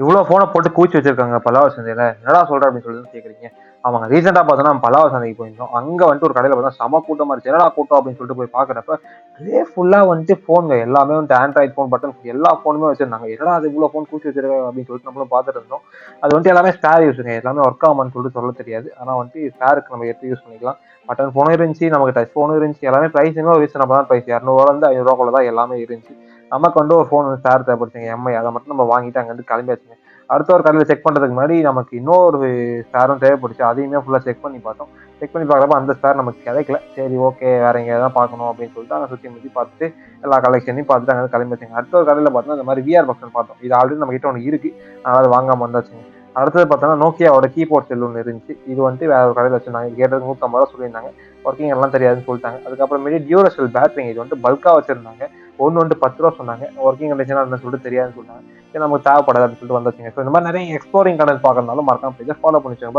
இவ்வளோ ஃபோனை போட்டு கூச்சி வச்சிருக்காங்க பல்லாவ சந்தையில். என்னடா சொல்கிற அப்படின்னு சொல்லி கேட்குறீங்க அவங்க ரீசெண்டாக பார்த்தோன்னா பல்லாவ சந்தைக்கு போயிருந்தோம். அங்கே வந்துட்டு ஒரு கடையில் பார்த்தா செம கூட்டமாக இருந்துச்சு. என்னடா கூட்டம் அப்படின்னு சொல்லிட்டு போய் பார்க்குறப்ப அதே ஃபுல்லாக வந்துட்டு ஃபோனுங்க எல்லாமே வந்துட்டு ஆண்ட்ராய்ட் ஃபோன் பட்டன் எல்லா ஃபோனுமே வச்சிருந்தாங்க. என்னடா அது இவ்வளோ ஃபோன் கூச்சி வச்சிருக்காங்க அப்படின்னு சொல்லிட்டு நம்மளும் பார்த்துட்டு இருந்தோம். அது வந்துட்டு எல்லாமே ஸ்பேர் யூஸுங்க எல்லாமே ஒர்க் ஆகுமான்னு சொல்லிட்டு சொல்ல தெரியாது. ஆனால் வந்துட்டு ஸ்பேருக்கு நம்ம எடுத்து யூஸ் பண்ணிக்கலாம். பட்டன் ஃபோனும் இருந்துச்சு நமக்கு டச் ஃபோனும் இருந்துச்சு. எல்லாமே ப்ரைஸுமே ஒரு தான் ப்ரைஸ் இரநூறுவாலேருந்து ஐநூறுவாக்குள்ள தான் எல்லாமே இருந்துச்சு. நமக்கு வந்து ஒரு ஃபோன் ஸ்பேர் தேவைப்படுச்சுங்க. எம்ஐ அதை மட்டும் நம்ம வாங்கிட்டு அங்கேருந்து கிளம்பி அடுத்த ஒரு கடையில் செக் பண்ணுறதுக்கு முன்னாடி நமக்கு இன்னொரு ஸ்டாரும் தேவைப்படுச்சு. அதையுமே ஃபுல்லாக செக் பண்ணி பார்த்தோம். செக் பண்ணி பார்க்குறப்ப அந்த ஸ்டார் நமக்கு கிடைக்கல. சரி ஓகே வேற எங்கேயா தான் பார்க்கணும் அப்படின்னு சொல்லிட்டு அங்கே சுற்றி முற்றி பார்த்துட்டு எல்லா கலெக்ஷனையும் பார்த்துட்டு அங்கே கிளம்பி வச்சுங்க. அடுத்த ஒரு கடையில் பார்த்தோம்னா இந்த மாதிரி விஆர் பக்ஷன் பார்த்தோம். இது ஆல்ரெடி நம்ம கிட்ட ஒன்று இருக்குது அதனால் அது வாங்காமல் வந்தாச்சுங்க அடுத்தது பார்த்தோன்னா நோக்கியாவோட கீபோர்ட் செல் ஒன்று இருந்துச்சு. இது வந்துட்டு வேற ஒரு கடையில் வச்சிருந்தாங்க. கேட்டதுக்கு கேட்டது நூற்றம்பது ரூபா சொல்லியிருந்தாங்க ஒர்க்கிங் எல்லாம் தெரியாதுன்னு சொல்லிட்டாங்க. அதுக்கப்புறமேட்டு டியூரசெல் பேட்டரிங்க இது வந்துட்டு பல்காக வச்சிருந்தாங்க. ஒன்று வந்துட்டு பத்து ரூபா சொன்னாங்க. ஒர்க்கிங் கண்டிஷனாக இருந்தால் சொல்லிட்டு தெரியாதுன்னு சொன்னாங்க நமக்கு தேவைப்படாது அப்படின்னு சொல்லிட்டு வந்தாச்சுங்க ஸோ இந்த மாதிரி நிறைய எக்ஸ்ப்ளோரிங் கடன் பார்க்கறதுனால மறக்காம ஃபாலோ பண்ணி வச்சுக்கோங்க